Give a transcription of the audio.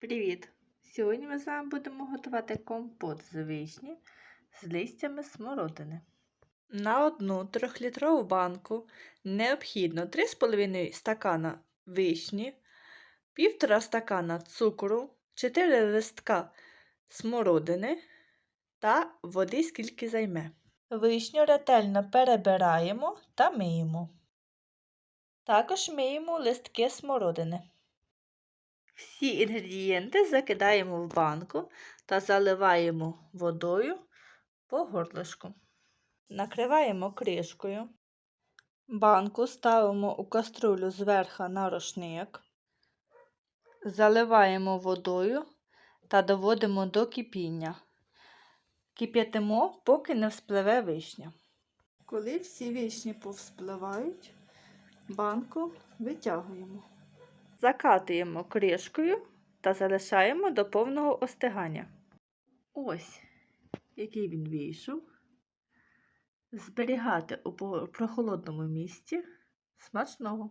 Привіт! Сьогодні ми з вами будемо готувати компот з вишні з листями смородини. На одну трьохлітрову банку необхідно 3,5 стакана вишні, 1,5 стакана цукру, 4 листка смородини та води скільки займе. Вишню ретельно перебираємо та миємо. Також миємо листки смородини. Всі інгредієнти закидаємо в банку та заливаємо водою по горлишку. Накриваємо кришкою. Банку ставимо у каструлю зверху на рушник. Заливаємо водою та доводимо до кипіння. Кип'ятимо, поки не вспливе вишня. Коли всі вишні повспливають, банку витягуємо. Закатуємо кришкою та залишаємо до повного остигання. Ось, який він вийшов. Зберігати у прохолодному місці смачного.